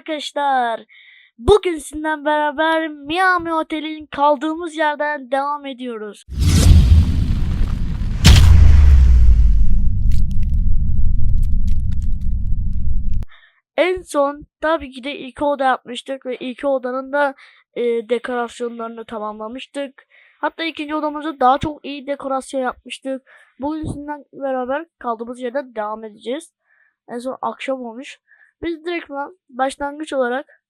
arkadaşlar. Bugün sizinle beraber Miami Otel'in kaldığımız yerden devam ediyoruz. En son tabii ki de iki oda yapmıştık ve iki odanın da e, dekorasyonlarını tamamlamıştık. Hatta ikinci odamızda daha çok iyi dekorasyon yapmıştık. Bugün sizinle beraber kaldığımız yerden devam edeceğiz. En son akşam olmuş. Biz direkt başlangıç olarak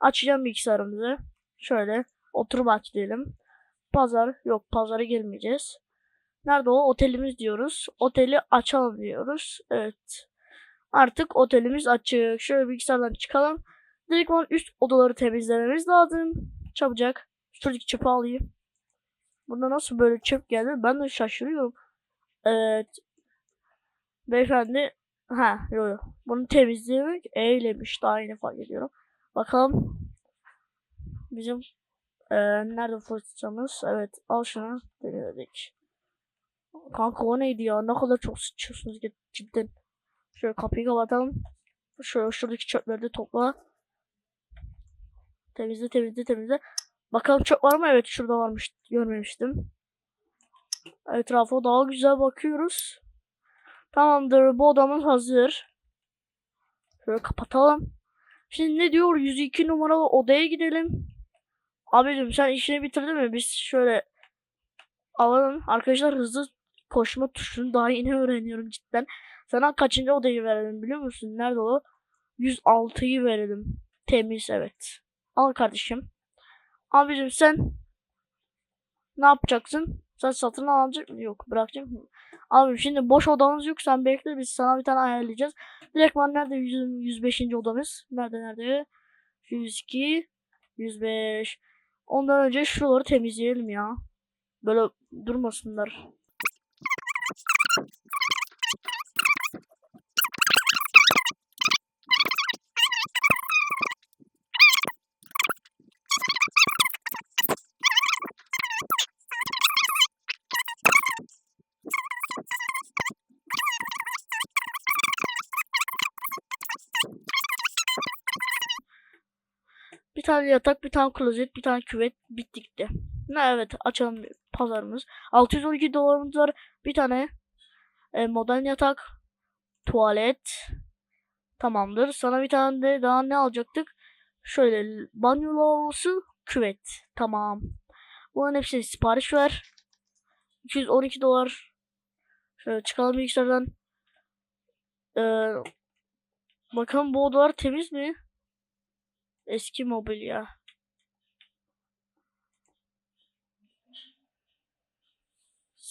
açacağım bilgisayarımızı. Şöyle oturup aç diyelim. Pazar yok pazara girmeyeceğiz. Nerede o? Otelimiz diyoruz. Oteli açalım diyoruz. Evet. Artık otelimiz açık. Şöyle bilgisayardan çıkalım. Direkt üst odaları temizlememiz lazım. Çabucak. Şuradaki çöpü alayım. Bunda nasıl böyle çöp geldi? Ben de şaşırıyorum. Evet. Beyefendi. Ha yok yok. Bunu temizlemek eylemiş. Daha yeni fark ediyorum. Bakalım. Bizim e, nerede fırçamız? Evet. Al şunu. Denedik. Kanka o neydi ya? Ne kadar çok sıçıyorsunuz cidden. Şöyle kapıyı kapatalım. Şöyle şuradaki çöpleri de topla. Temizle temizle temizle. Bakalım çöp var mı? Evet şurada varmış. Görmemiştim. Etrafa daha güzel bakıyoruz. Tamamdır. Bu odamız hazır. Şöyle kapatalım. Şimdi ne diyor? 102 numaralı odaya gidelim. Abicim sen işini bitirdin mi? Biz şöyle alalım. Arkadaşlar hızlı koşma tuşunu daha yeni öğreniyorum cidden. Sana kaçıncı odayı verelim biliyor musun? Nerede o? 106'yı verelim. Temiz evet. Al kardeşim. Abicim sen ne yapacaksın? Sen satın alacak mı? Yok bırakacak mı? Abi şimdi boş odamız yok sen bekle biz sana bir tane ayarlayacağız. Direktman nerede 100, 105. odamız? Nerede nerede? 102 105 Ondan önce şuraları temizleyelim ya. Böyle durmasınlar. Tane yatak, bir tane klozet, bir tane küvet bittikti. Ne evet açalım pazarımız. 612 dolarımız var. Bir tane e, modern yatak, tuvalet. Tamamdır. Sana bir tane de daha ne alacaktık? Şöyle banyo lavabosu, küvet. Tamam. Bunların hepsini sipariş ver. 212 dolar. Şöyle çıkalım bilgisayardan. Ee, bakalım bu odalar temiz mi? Eski mobilya.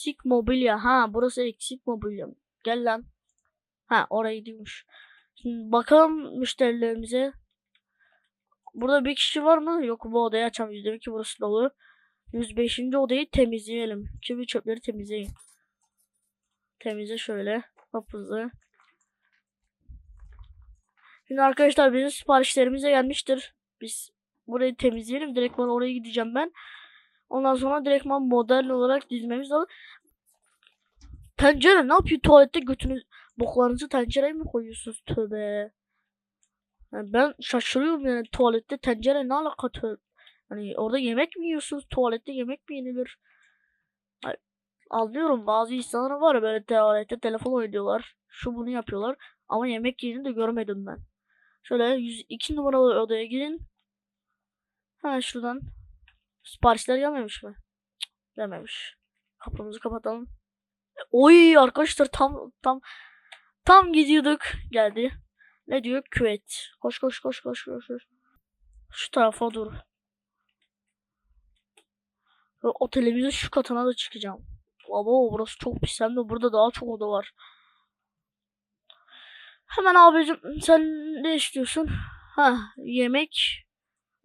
Eksik mobilya. Ha burası eksik mobilya. Gel lan. Ha orayı diyormuş. Şimdi bakalım müşterilerimize. Burada bir kişi var mı? Yok bu odayı açamayız. Demek ki burası dolu. 105. odayı temizleyelim. Kimi çöpleri temizleyin. Temizle şöyle. Hızlı. Şimdi arkadaşlar bizim siparişlerimize gelmiştir. Biz burayı temizleyelim. Direktman oraya gideceğim ben. Ondan sonra direktman model olarak dizmemiz lazım. Tencere ne yapıyor tuvalette götünüz boklarınızı tencereye mi koyuyorsunuz tövbe. Yani ben şaşırıyorum yani tuvalette tencere ne alaka tövbe. Hani orada yemek mi yiyorsunuz? Tuvalette yemek mi yenilir? Hani, anlıyorum bazı insanlar var böyle tuvalette telefon oynuyorlar. Şu bunu yapıyorlar. Ama yemek yediğini de görmedim ben. Şöyle 102 numaralı odaya girin. Hemen şuradan. Siparişler gelmemiş mi? Gelmemiş. Kapımızı kapatalım. Oy arkadaşlar tam tam tam gidiyorduk. Geldi. Ne diyor? Küvet. Koş koş koş koş koş. koş. Şu tarafa dur. Ve otelimizin şu katına da çıkacağım. Baba burası çok pis. Hem de burada daha çok oda var. Hemen abicim sen ne istiyorsun? Ha yemek.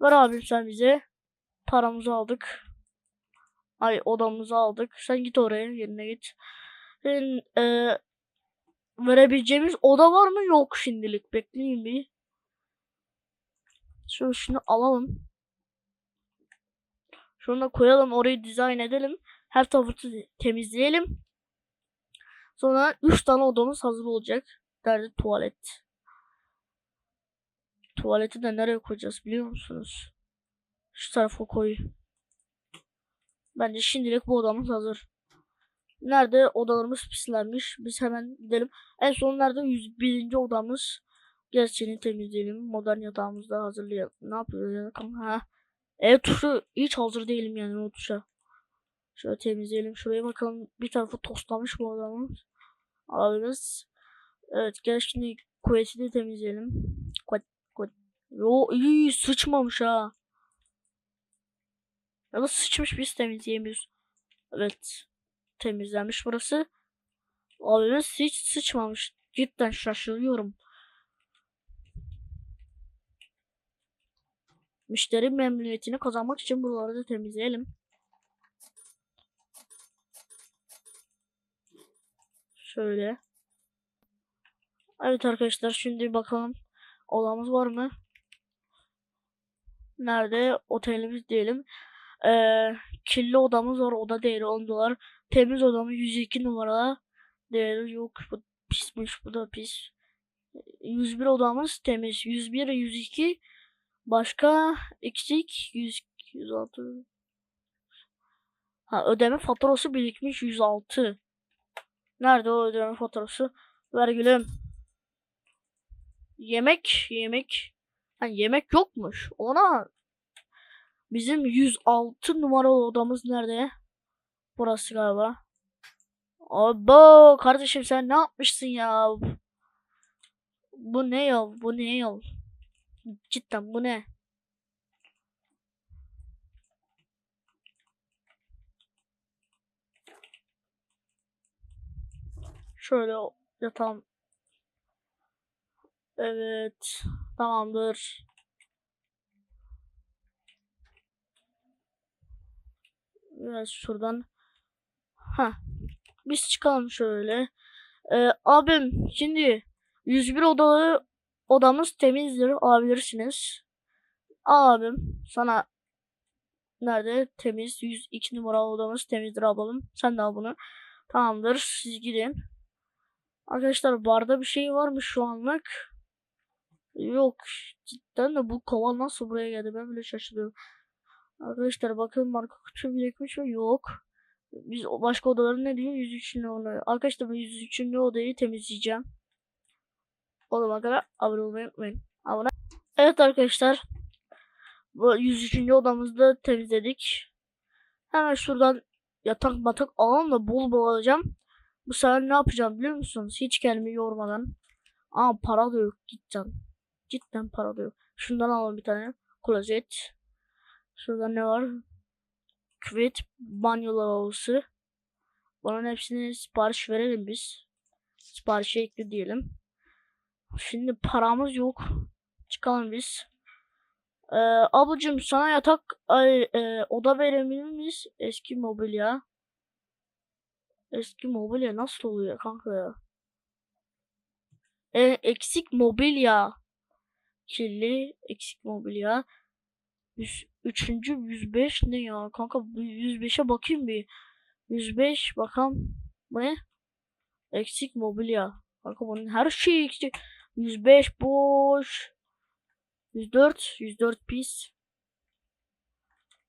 Ver abim sen bize. Paramızı aldık. Ay odamızı aldık. Sen git oraya yerine git. Senin e, verebileceğimiz oda var mı? Yok şimdilik. Bekleyin bir. Şunu, şunu alalım. Şunu da koyalım. Orayı dizayn edelim. Her tarafı temizleyelim. Sonra 3 tane odamız hazır olacak. Derdi tuvalet. Tuvaleti de nereye koyacağız biliyor musunuz? Şu tarafa koy. Bence şimdilik bu odamız hazır. Nerede odalarımız pislenmiş. Biz hemen gidelim. En son nerede 101. odamız. Gerçeğini temizleyelim. Modern yatağımızda hazırlayalım. Ne yapıyoruz? Ha. Ev tuşu hiç hazır değilim yani o tuşa. Şöyle temizleyelim. Şuraya bakalım. Bir tarafı tostlamış bu adamın. Abimiz. Evet gel şimdi kuvvetini temizleyelim. Kuvvet, kuvvet. Yo iyi sıçmamış ha. Ya da sıçmış biz temizleyemiyoruz. Evet. Temizlenmiş burası. Abimiz hiç sıçmamış. Cidden şaşırıyorum. Müşteri memnuniyetini kazanmak için buraları da temizleyelim. Şöyle. Evet arkadaşlar şimdi bakalım odamız var mı? Nerede? Otelimiz diyelim. Ee, kirli odamız var. Oda değeri 10 dolar. Temiz odamız 102 numara. Değeri yok. Bu pismiş. Bu da pis. 101 odamız temiz. 101 102 Başka eksik 100 106. Ha ödeme faturası birikmiş 106. Nerede o ödeme faturası? Ver gülüm. Yemek, yemek. Ha, yemek yokmuş. Ona bizim 106 numaralı odamız nerede? Burası galiba. Abo kardeşim sen ne yapmışsın ya? Bu ne ya? Bu ne ya? Cidden bu ne? Şöyle yatağım. Evet. Tamamdır. Biraz şuradan. Ha. Biz çıkalım şöyle. Ee, abim şimdi 101 odalı odamız temizdir alabilirsiniz. Abim sana nerede temiz 102 numara odamız temizdir alalım. Sen de al bunu. Tamamdır siz gidin. Arkadaşlar barda bir şey var mı şu anlık? Yok cidden de bu kova nasıl buraya geldi ben bile şaşırıyorum. Arkadaşlar bakın marka kutu birikmiş mi? Yok. Biz başka odaların ne diyor? 103. odayı. Arkadaşlar ben 103. odayı temizleyeceğim. O zaman kadar abone olmayı unutmayın. Abone. Evet arkadaşlar. Bu 103. odamızda temizledik. Hemen şuradan yatak batak alalım da bol bol alacağım. Bu sefer ne yapacağım biliyor musunuz? Hiç kendimi yormadan. Aa para da yok cidden. Cidden para yok. Şundan alalım bir tane. Klozet. Şurada ne var? Küvet. Banyo lavabosu. Bunun hepsini sipariş verelim biz. Siparişe ekle diyelim. Şimdi paramız yok. Çıkalım biz. Ee, ablacığım sana yatak ay, e, oda verebilir miyiz? Eski mobilya. Eski mobilya nasıl oluyor kanka ya? E, eksik mobilya. Kirli eksik mobilya. Yüz, üçüncü 105 ne ya? Kanka 105'e bakayım bir. 105 bakalım. Bu ne? Eksik mobilya. Kanka bunun her şeyi eksik. 105 boş. 104 104 pis.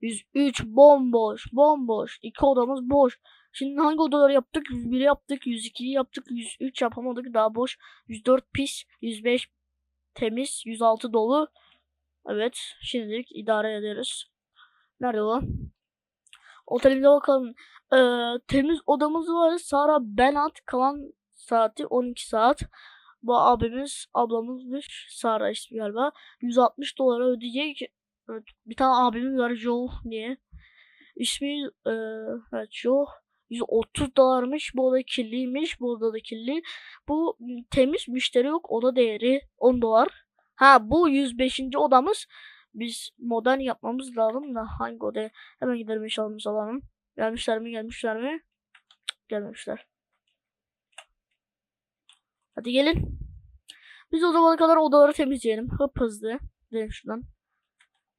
103 bomboş. Bomboş. İki odamız boş. Şimdi hangi odaları yaptık? 101 yaptık. 102'yi yaptık. 103 yapamadık. Daha boş. 104 pis. 105 temiz. 106 dolu. Evet. Şimdilik idare ederiz. Nerede o? Otelimize bakalım. Ee, temiz odamız var. Sara Benat kalan saati 12 saat. Bu abimiz ablamızmış. Sara ismi galiba. 160 dolara ödeyecek. Evet, bir tane abimiz var Joe diye. İsmi e, evet Joe. 130 dolarmış. Bu oda kirliymiş. Bu oda da kirli. Bu temiz müşteri yok. Oda değeri 10 dolar. Ha bu 105. odamız. Biz modern yapmamız lazım da hangi odaya? Hemen gidelim inşallah alalım. Gelmişler mi gelmişler mi? Cık, gelmemişler. Hadi gelin. Biz o zamana kadar odaları temizleyelim. Hıp hızlı. Gidelim şuradan.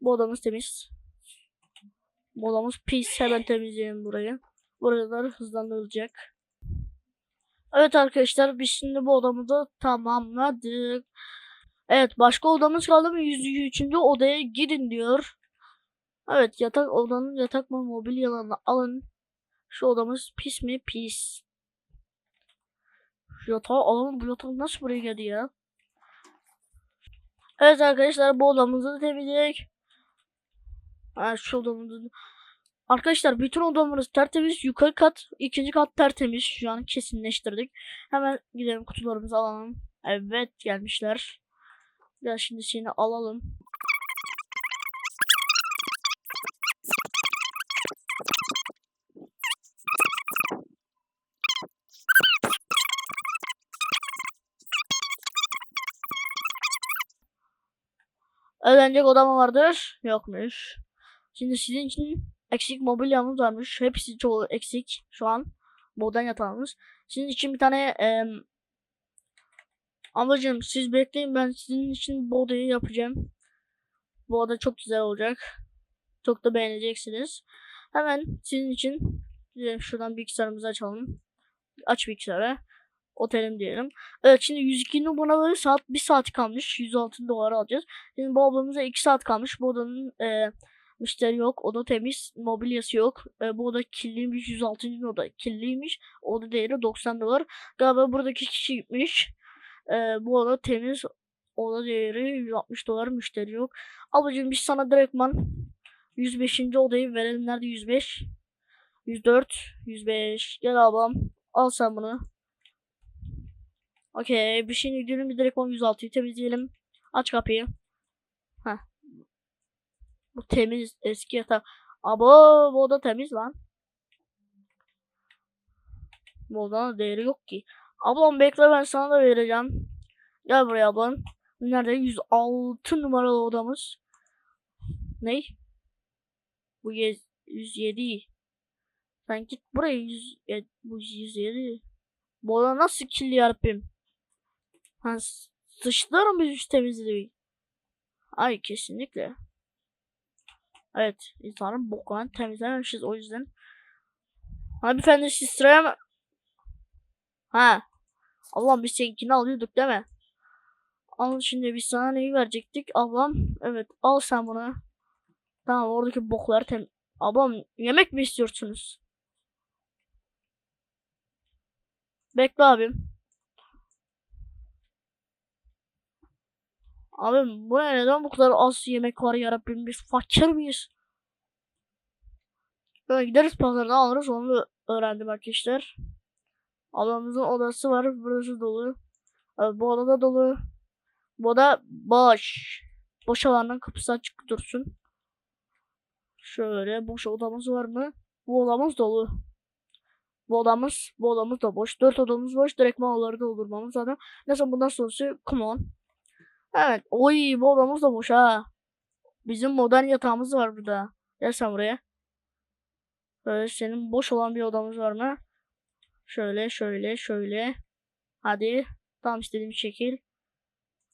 Bu odamız temiz. Bu odamız pis. Hemen temizleyelim burayı. Buralar hızlandırılacak. Evet arkadaşlar biz şimdi bu odamızı tamamladık. Evet başka odamız kaldı mı? 103. odaya gidin diyor. Evet yatak odanın yatak mı mobilyalarını alın. Şu odamız pis mi? Pis. Şu yatağı alalım. Bu yatak nasıl buraya geldi ya? Evet arkadaşlar bu odamızı da temizledik. Ha, şu odamızı Arkadaşlar bütün odamız tertemiz. Yukarı kat, ikinci kat tertemiz. Şu an kesinleştirdik. Hemen gidelim kutularımızı alalım. Evet gelmişler. Ya şimdi seni alalım. Öğrenecek odam vardır. Yokmuş. Şimdi sizin için eksik mobilyamız varmış. Hepsi çoğu eksik şu an. Modern yatağımız. Sizin için bir tane e, Amacım siz bekleyin ben sizin için bu yapacağım. Bu oda çok güzel olacak. Çok da beğeneceksiniz. Hemen sizin için gidelim şuradan bilgisayarımızı açalım. Aç bilgisayarı. Otelim diyelim. Evet şimdi 102 numaraları saat 1 saat kalmış. 106 dolar alacağız. Şimdi bu odamıza 2 saat kalmış. Bu odanın e, müşteri yok. Oda temiz. Mobilyası yok. E, bu oda kirliymiş. 106. oda kirliymiş. Oda değeri 90 dolar. Galiba buradaki kişi gitmiş. E, bu oda temiz. Oda değeri 160 dolar müşteri yok. Ablacığım biz sana direktman 105. odayı verelim. Nerede 105? 104, 105. Gel ablam. Al sen bunu. Okey. Bir şeyin gidelim bir direktman 106'yı temizleyelim. Aç kapıyı. Bu temiz eski yatak. Abo bu oda temiz lan. Bu odanın değeri yok ki. Ablam bekle ben sana da vereceğim. Gel buraya ablam. Nerede? 106 numaralı odamız. Ne? Bu 107. Sen git buraya 100, bu 107. Bu oda nasıl kirli yarabbim? Sıçtılar mı yüz temizliği? Ay kesinlikle. Evet insanın bokunu temizlememişiz o yüzden. Hanımefendi siz sıraya mı? Ha. Allah'ım biz seninkini alıyorduk değil mi? Al şimdi biz sana neyi verecektik? Ablam evet al sen bunu. Tamam oradaki bokları tem... Ablam yemek mi istiyorsunuz? Bekle abim. Abim bu ne neden bu kadar az yemek var yarabbim biz fakir miyiz? Böyle gideriz pazardan alırız onu öğrendim arkadaşlar. Ablamızın odası var burası dolu. Abi, bu odada dolu. Bu oda boş. Boş alandan kapısı açık dursun. Şöyle boş odamız var mı? Bu odamız dolu. Bu odamız, bu odamız da boş. Dört odamız boş. Direkt mağaları doldurmamız zaten. Neyse bundan sonrası come on. Evet. Oy bu odamız da boş ha. Bizim modern yatağımız var burada. Gel sen buraya. Böyle senin boş olan bir odamız var mı? Şöyle şöyle şöyle. Hadi. Tam istediğim şekil.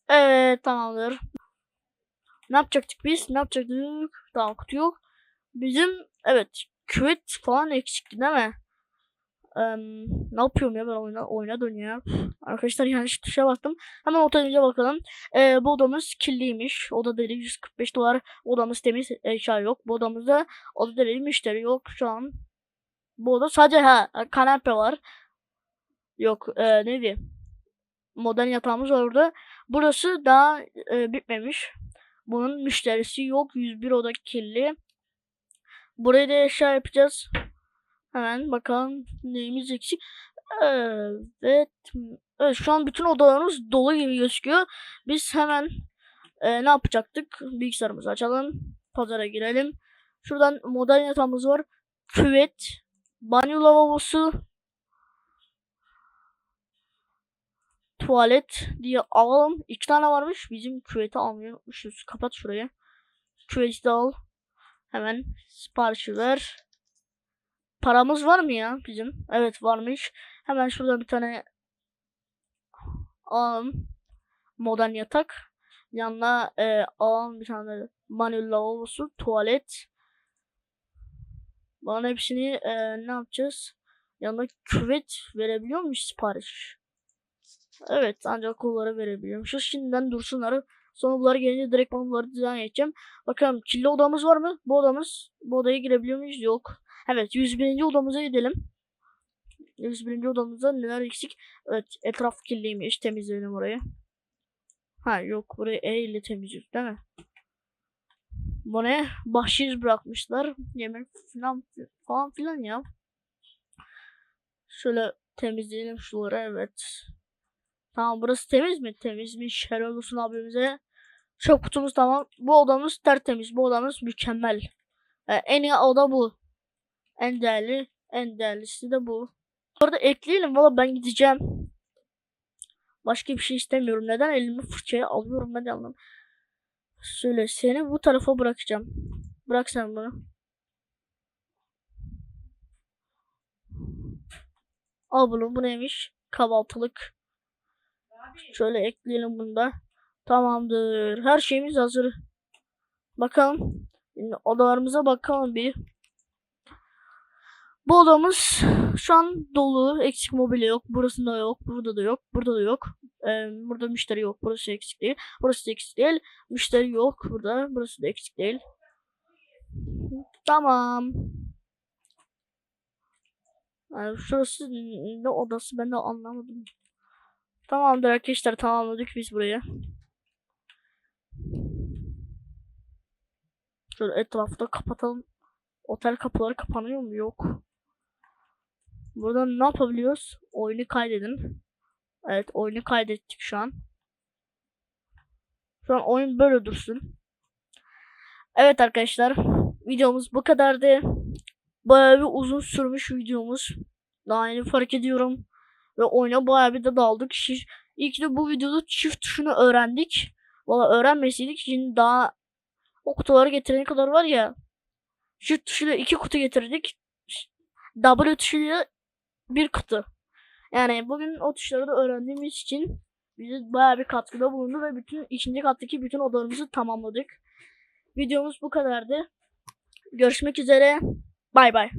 Evet tamamdır. Ne yapacaktık biz? Ne yapacaktık? Tamam kutu yok. Bizim evet küvet falan eksikti değil mi? Ee, ne yapıyorum ya ben oyuna, oyuna dönüyor. Arkadaşlar yanlış tuşa bastım. Hemen otelimize bakalım. Ee, bu odamız kirliymiş. Oda dedi 145 dolar. Odamız temiz eşya yok. Bu odamızda oda dedi müşteri yok şu an. Bu oda sadece ha kanepe var. Yok e, neydi? Modern yatağımız orada. Burası daha e, bitmemiş. Bunun müşterisi yok. 101 oda kirli. Burayı da eşya yapacağız. Hemen bakalım neyimiz eksik. Evet. evet. Şu an bütün odalarımız dolu gibi gözüküyor. Biz hemen e, ne yapacaktık? Bilgisayarımızı açalım. Pazara girelim. Şuradan modern yatağımız var. Küvet. Banyo lavabosu. Tuvalet diye alalım. İki tane varmış. Bizim küveti almayı unutmuşuz. Kapat şurayı. Küveti de al. Hemen siparişi ver. Paramız var mı ya bizim? Evet varmış. Hemen şurada bir tane alalım. Modern yatak. Yanına e, alalım bir tane manuel lavabosu, tuvalet. Bana hepsini e, ne yapacağız? Yanına küvet verebiliyor muyuz sipariş? Evet ancak kollara verebiliyormuşuz. Şimdiden dursunlar. Sonra bunları gelince direkt bunları dizayn edeceğim. Bakalım kirli odamız var mı? Bu odamız. Bu odaya girebiliyor muyuz? Yok. Evet 101. odamıza gidelim. 101. odamızda neler eksik? Evet etraf kirliymiş. Temizleyelim orayı. Ha yok burayı E ile temizliyoruz değil mi? Bu ne? Bahşiş bırakmışlar. Yemek falan falan filan ya. Şöyle temizleyelim şuraları evet. Tamam burası temiz mi? Temizmiş. Helal olsun abimize. Çöp kutumuz tamam. Bu odamız tertemiz. Bu odamız mükemmel. Ee, en iyi oda bu. En değerli. En değerlisi de bu. Bu arada ekleyelim. Valla ben gideceğim. Başka bir şey istemiyorum. Neden elimi fırçaya alıyorum ben de. Şöyle seni bu tarafa bırakacağım. Bırak sen bunu. Al bunu. Bu neymiş? Kahvaltılık. Şöyle ekleyelim bunu da. Tamamdır. Her şeyimiz hazır. Bakalım. Odalarımıza bakalım bir. Bu odamız şu an dolu. Eksik mobilya yok. Burasında yok. Burada da yok. Burada da yok. Ee, burada müşteri yok. Burası eksik değil. Burası da eksik değil. Müşteri yok burada. Burası da eksik değil. Tamam. Yani şurası ne odası ben de anlamadım. Tamamdır arkadaşlar tamamladık biz burayı. Şöyle etrafta kapatalım. Otel kapıları kapanıyor mu? Yok. Buradan ne yapabiliyoruz? Oyunu kaydedin. Evet oyunu kaydettik şu an. Şu an oyun böyle dursun. Evet arkadaşlar. Videomuz bu kadardı. Bayağı bir uzun sürmüş videomuz. Daha yeni fark ediyorum. Ve oyuna bayağı bir de daldık. Ki de bu videoda çift tuşunu öğrendik. Valla öğrenmeseydik şimdi daha o kutuları getirene kadar var ya. Çift tuşuyla iki kutu getirdik. W tuşuyla bir kutu. Yani bugün o tuşları da öğrendiğimiz için bize bayağı bir katkıda bulundu ve bütün ikinci kattaki bütün odalarımızı tamamladık. Videomuz bu kadardı. Görüşmek üzere. Bay bay.